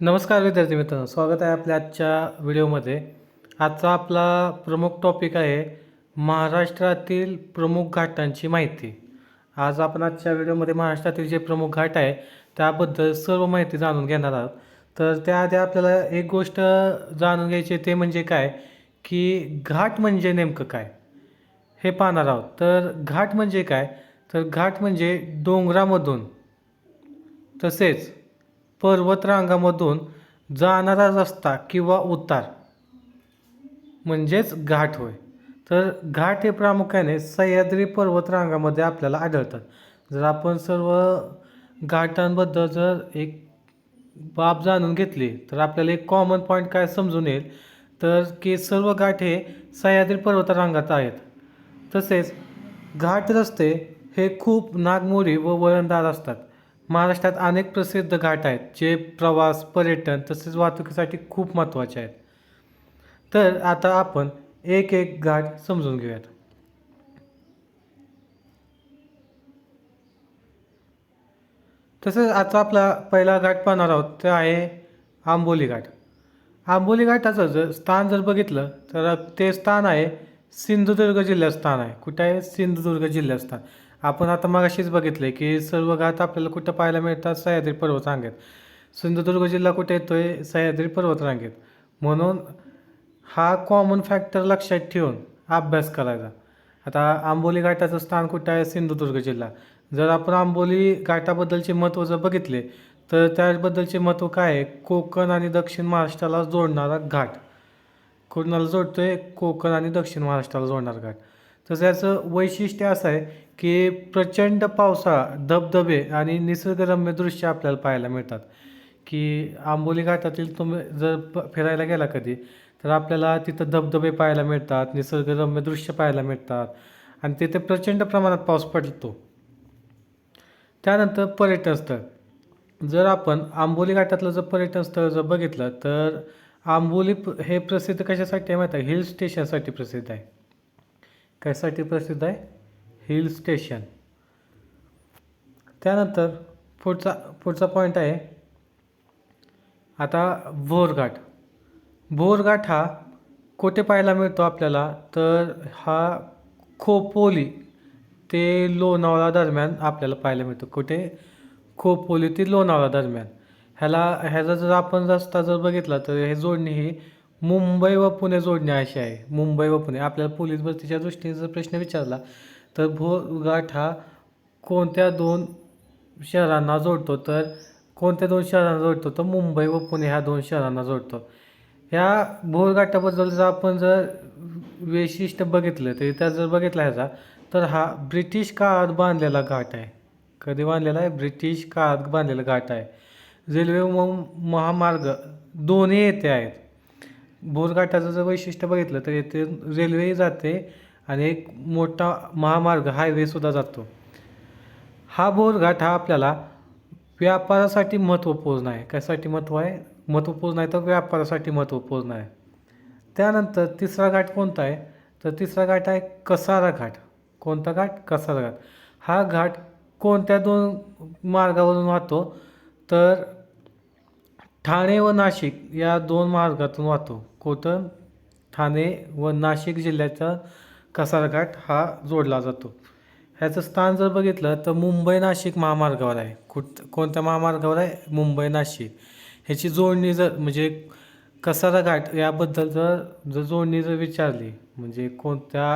नमस्कार विद्यार्थी मित्रांनो स्वागत आहे आपल्या आजच्या व्हिडिओमध्ये. आजचा आपला प्रमुख टॉपिक आहे महाराष्ट्रातील प्रमुख घाटांची माहिती. आज आपण आजच्या व्हिडिओमध्ये महाराष्ट्रातील जे प्रमुख घाट आहे त्याबद्दल सर्व माहिती जाणून घेणार आहोत. तर त्याआधी आपल्याला एक गोष्ट जाणून घ्यायची ते म्हणजे काय? की घाट म्हणजे नेमकं काय? हे पाहणार आहोत. तर घाट म्हणजे काय? तर घाट म्हणजे डोंगरामधून तसेच पर्वतरांगामधून जाणारा रस्ता किंवा उतार. म्हणजेच घाट होय. तर घाट हे प्रामुख्याने सह्याद्री पर्वतरांगामध्ये आपल्याला आढळतात. जर आपण सर्व घाटांबद्दल जर एक बाब जाणून घेतली तर आपल्याला एक कॉमन पॉईंट काय समजून येईल? तर की सर्व घाट हे सह्याद्री पर्वतरांगात आहेत. तसेच घाट रस्ते हे खूप नागमोरी व वळणदार असतात. महाराष्ट्रात अनेक प्रसिद्ध घाट आहेत जे प्रवास पर्यटन तसेच वाहतुकीसाठी खूप महत्त्वाचे आहेत. तर आता आपण एक एक घाट समजून घेऊयात. तसेच आता आपला पहिला घाट पाहणार आहोत ते आहे आंबोली घाट. आंबोली घाटाचं जर स्थान जर बघितलं तर ते स्थान आहे सिंधुदुर्ग जिल्ह्यात स्थान आहे. कुठे आहे? सिंधुदुर्ग जिल्ह्यात स्थान. आपण आता मगाशीच बघितले की सर्व घाट आपल्याला कुठं पाहायला मिळतात? सह्याद्री पर्वतरांगेत. सिंधुदुर्ग जिल्हा कुठे येतोय? सह्याद्री पर्वतरांगेत. म्हणून हा कॉमन फॅक्टर लक्षात ठेवून अभ्यास करायचा. आता आंबोली घाटाचं स्थान कुठं आहे? सिंधुदुर्ग जिल्हा. जर आपण आंबोली घाटाबद्दलचे महत्त्व जर बघितले तर त्याबद्दलचे महत्त्व काय आहे? कोकण आणि दक्षिण महाराष्ट्राला जोडणारा घाट. कोणाला जोडतोय कोकण आणि दक्षिण महाराष्ट्राला जोडणारा घाट. तसं याचं वैशिष्ट्य असं आहे की प्रचंड पावसाळा धबधबे आणि निसर्गरम्य दृश्य आपल्याला पाहायला मिळतात. की आंबोली घाटातील तुम्ही जर प- फिरायला गेला कधी तर आपल्याला तिथं धबधबे पाहायला मिळतात निसर्गरम्य दृश्य पाहायला मिळतात आणि तिथे प्रचंड प्रमाणात पाऊस पडतो. त्यानंतर पर्यटन स्थळ. जर आपण आंबोली घाटातलं जर पर्यटन स्थळ जर बघितलं तर आंबोली हे प्रसिद्ध कशासाठी आहे माहीत आहे? हिल स्टेशनसाठी प्रसिद्ध आहे. कशासाठी प्रसिद्ध आहे? Hill station. त्यानंतर पुढचा पुढचा पॉईंट आहे. आता भोरघाट भोरघाट हा कुठे पाहायला मिळतो आपल्याला? तर हा खोपोली ते लोणावळा दरम्यान आपल्याला पाहायला मिळतो. कुठे? खोपोली ते लोणावळा दरम्यान. ह्याला ह्याचा जर आपण रस्ता जर बघितला तर हे जोडणी ही मुंबई व पुणे जोडणे अशी आहे. मुंबई व पुणे. आपल्याला पोलीस भरतीच्या दृष्टीने जर प्रश्न विचारला तर भोरघाट हा कोणत्या दोन शहरांना जोडतो? तर कोणत्या दोन शहरांना जोडतो? तर मुंबई व पुणे ह्या दोन शहरांना जोडतो. ह्या भोरघाटाबद्दल जर आपण जर वैशिष्ट्य बघितलं तर त्या जर बघितला ह्याचा तर हा ब्रिटिश काळात बांधलेला घाट आहे. कधी बांधलेला आहे? ब्रिटिश काळात बांधलेला घाट आहे. रेल्वे व महामार्ग दोन्ही येथे आहेत. बोरघाटाचं जर वैशिष्ट्य बघितलं तर येथे रेल्वेही जाते आणि एक मोठा महामार्ग हायवेसुद्धा जातो. हा बोरघाट हा आपल्याला व्यापारासाठी महत्त्वपूर्ण आहे. कशासाठी महत्त्व आहे? महत्त्वपूर्ण आहे तर व्यापारासाठी महत्त्वपूर्ण आहे. त्यानंतर तिसरा घाट कोणता आहे? तर तिसरा घाट आहे कसारा घाट. कोणता घाट? कसारा घाट. हा घाट कोणत्या दोन मार्गावरून वाहतो? तर ठाणे व नाशिक या दोन मार्गातून वाहतो. कोकण ठाणे व नाशिक जिल्ह्याचा कसारघाट हा जोडला जातो. ह्याचं स्थान जर बघितलं तर मुंबई नाशिक महामार्गावर आहे. कुठ कोणत्या महामार्गावर आहे? मुंबई नाशिक. ह्याची जोडणी जर म्हणजे कसारा घाट याबद्दल जर जर जोडणी जर विचारली म्हणजे कोणत्या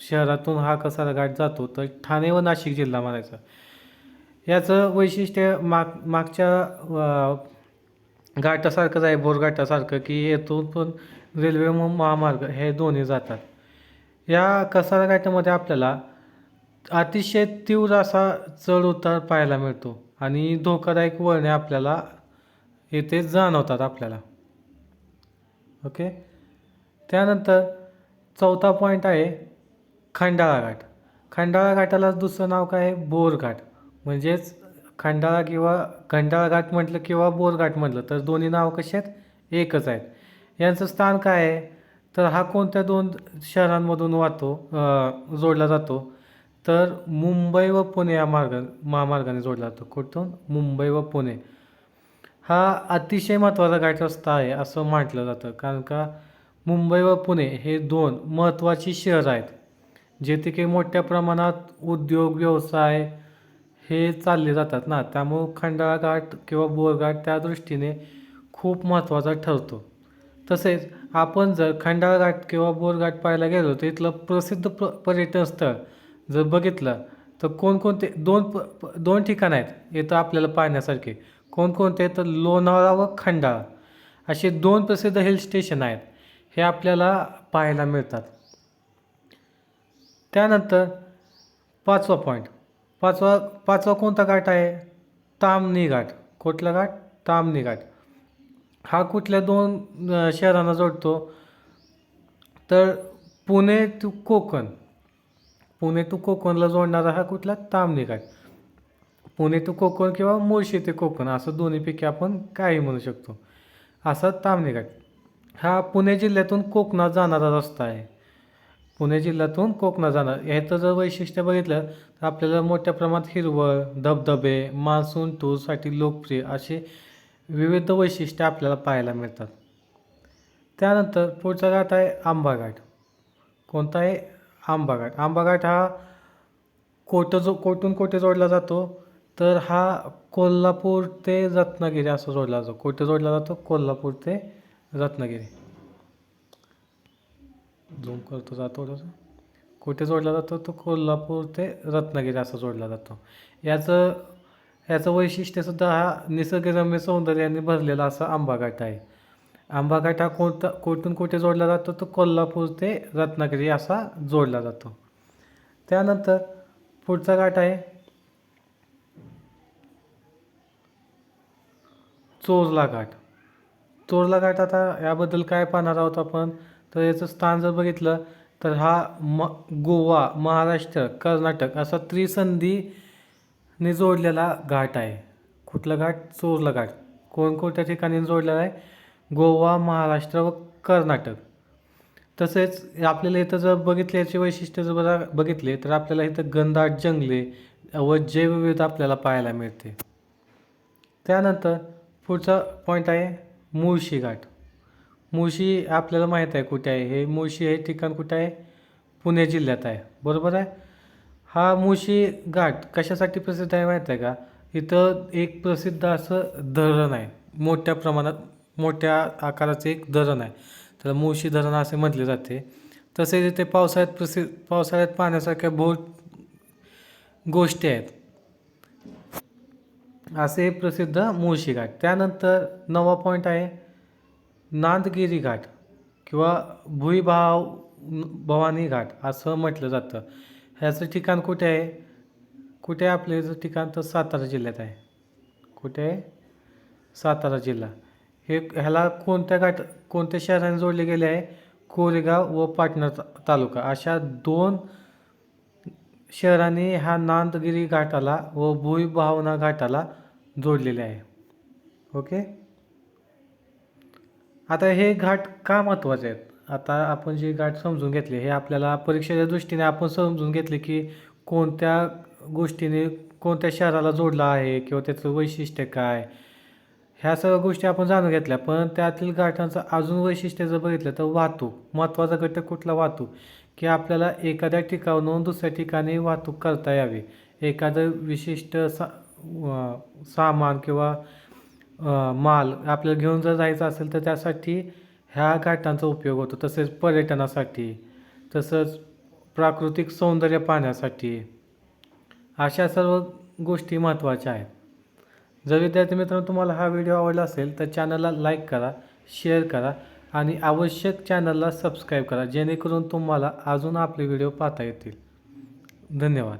शहरातून हा कसारा घाट जातो तर ठाणे व नाशिक जिल्हा म्हणायचा. याचं वैशिष्ट्य माग मागच्या घाटासारखंच आहे बोरघाटासारखं की येथून पण रेल्वे महामार्ग हे दोन्ही जातात. या कसारा घाटामध्ये आपल्याला अतिशय तीव्र असा चढ उतार पाहायला मिळतो आणि धोकादायक वळणे आपल्याला येथे जाणवतात आपल्याला. ओके? त्यानंतर चौथा पॉईंट आहे खंडाळा घाट. खंडाळा घाटाला दुसरं नाव काय आहे? बोरघाट. म्हणजेच खंडाळा किंवा खंडाळा घाट म्हटलं किंवा बोरघाट म्हटलं तर दोन्ही नाव कसे आहेत? एकच आहेत. यांचं स्थान काय आहे? तर हा कोणत्या दोन शहरांमधून वाहतो जोडला जातो? तर मुंबई व पुणे या मार्ग महामार्गाने जोडला जातो. कुठून? मुंबई व पुणे. हा अतिशय महत्त्वाचा घाट रस्ता आहे असं म्हटलं जातं. कारण का मुंबई व पुणे हे दोन महत्त्वाची शहरं आहेत. जेथे की मोठ्या प्रमाणात उद्योग व्यवसाय हे चालले जातात ना. त्यामुळं खंडाळा घाट किंवा बोरघाट त्या दृष्टीने खूप महत्त्वाचा ठरतो. तसेच आपण जर खंडाळा घाट किंवा बोरघाट पाहायला गेलो तर इथलं प्रसिद्ध प पर्यटन स्थळ जर बघितलं तर कोणकोणते दोन प प दोन ठिकाणं आहेत इथं आपल्याला पाहण्यासारखे. कोणकोणते तर लोणावळा व खंडाळा. असे दोन प्रसिद्ध हिल स्टेशन आहेत. हे आपल्याला पाहायला मिळतात. त्यानंतर पाचवा पॉईंट पाचवा पाचवा कोणता घाट आहे? तामणी घाट. कुठला घाट? तामणी घाट. हा कुठल्या दोन शहरांना जोडतो? तर पुणे टू कोकण. पुणे टू कोकणला जोडणारा हा कुठला? तामणी घाट. पुणे टू कोकण किंवा मुळशी ते कोकण असं दोन्हीपैकी आपण काही म्हणू शकतो. असा तामणी घाट. हा पुणे जिल्ह्यातून कोकणात जाणारा रस्ता आहे. पुणे जिल्ह्यातून कोकणात जाणार. ह्याचं जर वैशिष्ट्य बघितलं तर आपल्याला मोठ्या प्रमाणात हिरवळ धबधबे मान्सून टूरसाठी लोकप्रिय असे विविध वैशिष्ट्ये आपल्याला पाहायला मिळतात. त्यानंतर पुढचा घाट आहे आंबाघाट कोणता आहे? आंबाघाट आंबाघाट हा कोटं जो कोटून कोटे जोडला जातो? तर हा कोल्हापूर ते रत्नागिरी असं जोडला जातो. कोटे जोडला जातो? कोल्हापूर ते रत्नागिरी. झूम करतो जातो थोडंसं कुठे जोडला जातो? तो कोल्हापूर ते रत्नागिरी असा जोडला जातो. याचं याचं वैशिष्ट्यसुद्धा हा निसर्गरम्य सौंदर्याने भरलेला असा आंबाघाट आहे. आंबाघाट हा कोणता कोठून कुठे जोडला जातो? तो कोल्हापूर ते रत्नागिरी असा जोडला जातो. त्यानंतर पुढचा घाट आहे. चोरला घाट चोरला घाट आता याबद्दल काय पाहणार आहोत आपण? तर याचं स्थान जर बघितलं तर हा म गोवा महाराष्ट्र कर्नाटक असा त्रिसंधीने जोडलेला घाट आहे. कुठला घाट? चोरला घाट. कोणकोणत्या ठिकाणी जोडलेला आहे? गोवा महाराष्ट्र व कर्नाटक. तसेच आपल्याला इथं जर बघितले याचे वैशिष्ट्य जर बघा बघितले तर आपल्याला इथं गंधाट जंगले व जैवविविध आपल्याला पाहायला मिळते. त्यानंतर पुढचा पॉईंट आहे मुळशी घाट. मुळशी आपल्याला माहीत आहे कुठे आहे. हे मुळशी हे ठिकाण कुठे आहे? पुणे जिल्ह्यात आहे. बरोबर आहे? हा मुळशी घाट कशासाठी प्रसिद्ध आहे माहीत आहे का? इथं एक प्रसिद्ध असं धरण आहे. मोठ्या प्रमाणात मोठ्या आकाराचं एक धरण आहे. त्याला मुळशी धरण असे म्हटले जाते. तसेच इथे पावसाळ्यात प्रसिद्ध पावसाळ्यात पाहण्यासारख्या बहुत गोष्टी आहेत. असे प्रसिद्ध मुळशी घाट. त्यानंतर नवा पॉईंट आहे. नांदगिरी घाट किंवा भुईभाव भवानी घाट असं म्हटलं जातं. ह्याचं ठिकाण कुठे आहे? कुठे आहे आपलं याचं ठिकाण तर सातारा जिल्ह्यात आहे. कुठे? आहे सातारा जिल्हा. हे ह्याला कोणत्या घाट कोणत्या शहराने जोडले गेले आहे? कोरेगाव व पाटणा तालुका. अशा दोन शहरांनी ह्या नांदगिरी घाटाला व भुईभावना घाटाला जोडलेले आहे. ओके? आता हे घाट का महत्त्वाचे आहेत? आता आपण जे घाट समजून घेतले हे आपल्याला परीक्षेच्या दृष्टीने आपण समजून घेतले की कोणत्या गोष्टीने कोणत्या शहराला जोडला आहे किंवा त्याचं वैशिष्ट्य काय? ह्या सगळ्या गोष्टी आपण जाणून घेतल्या पण त्यातील घाटांचं अजून वैशिष्ट्य जर बघितलं तर वाहतूक महत्त्वाचा घटक कुठला? वाहतूक. की आपल्याला एखाद्या ठिकाणाहून दुसऱ्या ठिकाणी वाहतूक करता यावी. एखादं विशिष्ट सा सामान किंवा माल आपल्याला घेऊन जर जायचं असेल तर त्यासाठी ह्या घाटांचा उपयोग होतो तसेच पर्यटनासाठी तसंच प्राकृतिक सौंदर्य पाहण्यासाठी. अशा सर्व गोष्टी महत्त्वाच्या आहेत. जर विद्यार्थी मित्रांनो तुम्हाला हा व्हिडिओ आवडला असेल तर चॅनलला लाईक करा शेअर करा आणि आवश्यक चॅनलला सबस्क्राईब करा जेणेकरून तुम्हाला अजून आपले व्हिडिओ पाहता येतील. धन्यवाद.